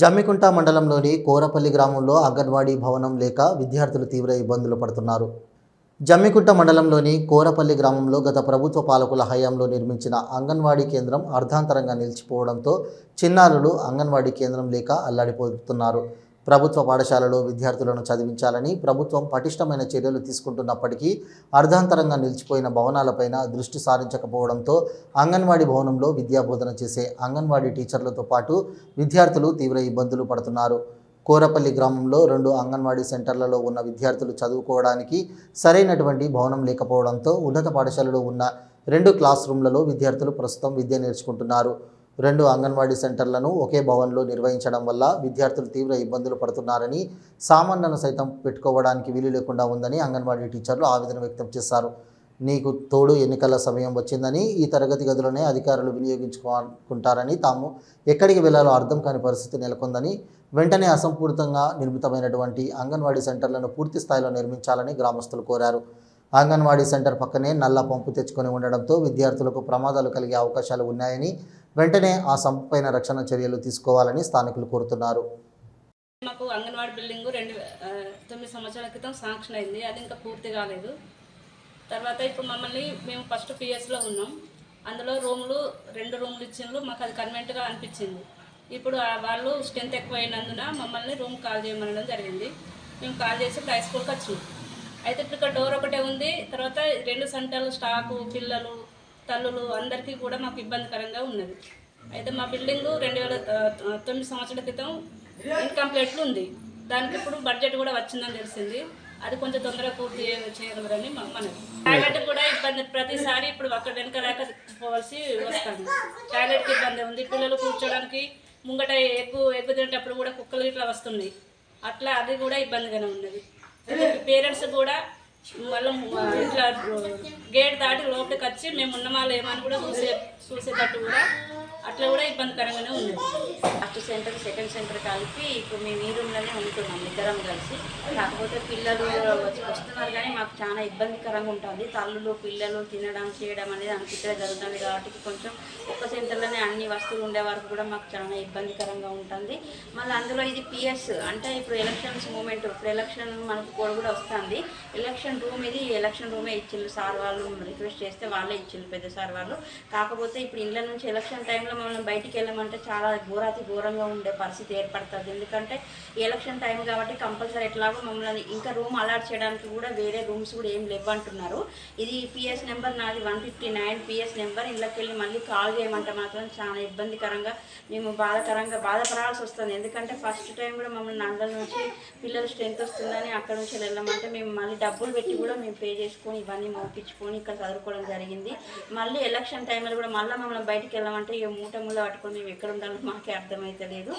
జమ్మికుంట మండలంలోని కోరపల్లి గ్రామంలో అంగన్వాడీ భవనం లేక విద్యార్థులు తీవ్ర ఇబ్బందులు పడుతున్నారు. జమ్మికుంట మండలంలోని కోరపల్లి గ్రామంలో గత ప్రభుత్వ పాలకుల హయాంలో నిర్మించిన అంగన్వాడీ కేంద్రం అర్ధాంతరంగా నిలిచిపోవడంతో చిన్నారులు అంగన్వాడీ కేంద్రం లేక అల్లాడిపోతున్నారు. ప్రభుత్వ పాఠశాలలో విద్యార్థులను చదివించాలని ప్రభుత్వం పటిష్టమైన చర్యలు తీసుకుంటున్నప్పటికీ అర్ధాంతరంగా నిలిచిపోయిన భవనాలపైన దృష్టి సారించకపోవడంతో అంగన్వాడీ భవనంలో విద్యాబోధన చేసే అంగన్వాడీ టీచర్లతో పాటు విద్యార్థులు తీవ్ర ఇబ్బందులు పడుతున్నారు. కోరపల్లి గ్రామంలో రెండు అంగన్వాడీ సెంటర్లలో ఉన్న విద్యార్థులు చదువుకోవడానికి సరైనటువంటి భవనం లేకపోవడంతో ఉన్నత పాఠశాలలో ఉన్న రెండు క్లాస్ రూమ్లలో విద్యార్థులు ప్రస్తుతం విద్య నేర్చుకుంటున్నారు. రెండు అంగన్వాడీ సెంటర్లను ఒకే భవన్లో నిర్వహించడం వల్ల విద్యార్థులు తీవ్ర ఇబ్బందులు పడుతున్నారని సామాన్లను సైతం పెట్టుకోవడానికి వీలు లేకుండా ఉందని అంగన్వాడీ టీచర్లు ఆవేదన వ్యక్తం చేశారు. నీకు తోడు ఎన్నికల సమయం వచ్చిందని ఈ తరగతి గదులనే అధికారులు వినియోగించుకుంటారని తాము ఎక్కడికి వెళ్ళాలో అర్థం కాని పరిస్థితి నెలకొందని వెంటనే అసంపూర్తంగా నిర్మితమైనటువంటి అంగన్వాడీ సెంటర్లను పూర్తి స్థాయిలో నిర్మించాలని గ్రామస్తులు కోరారు. అంగన్వాడీ సెంటర్ పక్కనే నల్ల పంపు తెచ్చుకొని ఉండడంతో విద్యార్థులకు ప్రమాదాలు కలిగే అవకాశాలు ఉన్నాయని వెంటనే ఆ సంపైన రక్షణ చర్యలు తీసుకోవాలని స్థానికులు కోరుతున్నారు. మాకు అంగన్వాడీ బిల్డింగ్ రెండు తొమ్మిది సంవత్సరాల క్రితం శాంక్షన్ అయింది. అది ఇంకా పూర్తి కాలేదు. తర్వాత ఇప్పుడు మమ్మల్ని మేము ఫస్ట్ పిఎస్లో ఉన్నాం. అందులో రూములు రెండు రూములు ఇచ్చిండ్రు. మాకు అది కన్వెంట్గా అనిపించింది. ఇప్పుడు ఆ వాళ్ళు స్ట్రెంత్ ఎక్కువైనందున మమ్మల్ని రూమ్ కాల్ చేయమనడం జరిగింది. మేము కాల్ చేసి హై స్కూల్కి వచ్చినాం. అయితే ఇప్పుడు ఇక్కడ డోర్ ఒకటే ఉంది. తర్వాత రెండు సెంటర్లు స్టాకు పిల్లలు తల్లులు అందరికీ కూడా మాకు ఇబ్బందికరంగా ఉన్నది. అయితే మా బిల్డింగ్ రెండు వేల తొమ్మిది సంవత్సరాల క్రితం ఇన్కంప్లీట్లు ఉంది. దానికి ఇప్పుడు బడ్జెట్ కూడా వచ్చిందని తెలిసింది. అది కొంచెం తొందరగా పూర్తి చేయగలరని మనకి టాయిలెట్ కూడా ఇబ్బంది ప్రతిసారి ఇప్పుడు అక్కడ వెనక లేక పోవాల్సి వస్తాను టాయిలెట్కి ఇబ్బంది ఉంది. పిల్లలు కూర్చోడానికి ముంగట ఎగ్గు ఎగ్గు తినేటప్పుడు కూడా కుక్కలు ఇట్లా వస్తున్నాయి. అట్లా అది కూడా ఇబ్బందిగానే ఉన్నది. పేరెంట్స్ కూడా మళ్ళీ ఇట్లా గేట్ దాటి లోపలికి వచ్చి మేము ఉన్న వాళ్ళు ఏమని కూడా చూసే చూసేటట్టు కూడా అట్లా కూడా ఇబ్బందికరంగానే ఉంది. సెంటర్ సెకండ్ సెంటర్ కలిపి ఇప్పుడు మేము ఈ రూమ్లోనే ఉంటున్నాం ఇద్దరం కలిసి. కాకపోతే పిల్లలు వచ్చి- వస్తున్నారు కానీ మాకు చాలా ఇబ్బందికరంగా ఉంటుంది. తల్లులు పిల్లలు తినడం చేయడం అనేది అనిపిస్తే జరుగుతుంది కాబట్టి కొంచెం ఒక్క సెంటర్లోనే అన్ని వస్తువులు ఉండే వరకు కూడా మాకు చాలా ఇబ్బందికరంగా ఉంటుంది. మళ్ళీ అందులో ఇది పిఎస్ అంటే ఇప్పుడు ఎలక్షన్స్ మూమెంట్ ఇప్పుడు ఎలక్షన్ మనకు కూడా కూడా వస్తుంది. ఎలక్షన్ రూమ్ ఇది ఎలక్షన్ రూమే ఇచ్చిండ్రు సార్ వాళ్ళు రిక్వెస్ట్ చేస్తే వాళ్ళే ఇచ్చిండ్రు పెద్ద సార్ వాళ్ళు. కాకపోతే ఇప్పుడు ఇళ్ళ నుంచి ఎలక్షన్ టైంలో మనం బయటికి వెళ్ళమంటే చాలా ఘోరాతి ఘోరంగా ఉండే పరిస్థితి ఏర్పడుతుంది. ఎందుకంటే ఎలక్షన్ టైం కాబట్టి కంపల్సరీ ఎట్లాగో మమ్మల్ని ఇంకా రూమ్ అలాట్ చేయడానికి కూడా వేరే రూమ్స్ కూడా ఏం లేవు అంటున్నారు. ఇది పిఎస్ నెంబర్ నాది one fifty nine PS number ఇళ్ళకి వెళ్ళి మళ్ళీ కాల్ చేయమంటే మాత్రం చాలా ఇబ్బందికరంగా మేము బాధాకరంగా బాధపడాల్సి వస్తుంది. ఎందుకంటే ఫస్ట్ టైం కూడా మమ్మల్ని నందల నుంచి పిల్లలు స్ట్రెంత్ వస్తుందని అక్కడ నుంచి వెళ్ళమంటే మేము మళ్ళీ డబ్బులు పెట్టి కూడా మేము పే చేసుకొని ఇవన్నీ మోపించుకొని ఇక్కడ చదువుకోవడం జరిగింది. మళ్ళీ ఎలక్షన్ టైంలో కూడా మళ్ళీ మమ్మల్ని బయటికి వెళ్ళమంటే ఇక మూట ముళ్ళ పట్టుకొని మేము ఎక్కడ ఉండాలో మాకే అర్థమవుతుంది లేదు.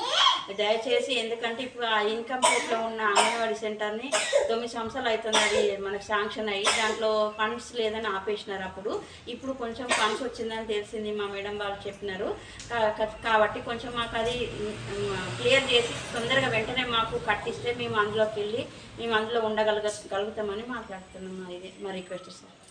దయచేసి ఎందుకంటే ఇప్పుడు ఆ ఇన్కంప్లీట్లో ఉన్న అంగన్వాడీ సెంటర్ని తొమ్మిది సంవత్సరాలు అవుతుంది. అది మనకు శాంక్షన్ అయ్యి దాంట్లో ఫండ్స్ లేదని ఆపేసినారు అప్పుడు. ఇప్పుడు కొంచెం ఫండ్స్ వచ్చిందని తెలిసింది మా మేడం వాళ్ళు చెప్పినారు. కా- కాబట్టి కొంచెం మాకు అది క్లియర్ చేసి తొందరగా వెంటనే మాకు కట్టిస్తే మేము అందులోకి వెళ్ళి మేము అందులో ఉండగలగ గలుగుతామని మాట్లాడుతున్నాం మా ఇది మా రిక్వెస్ట్ సార్.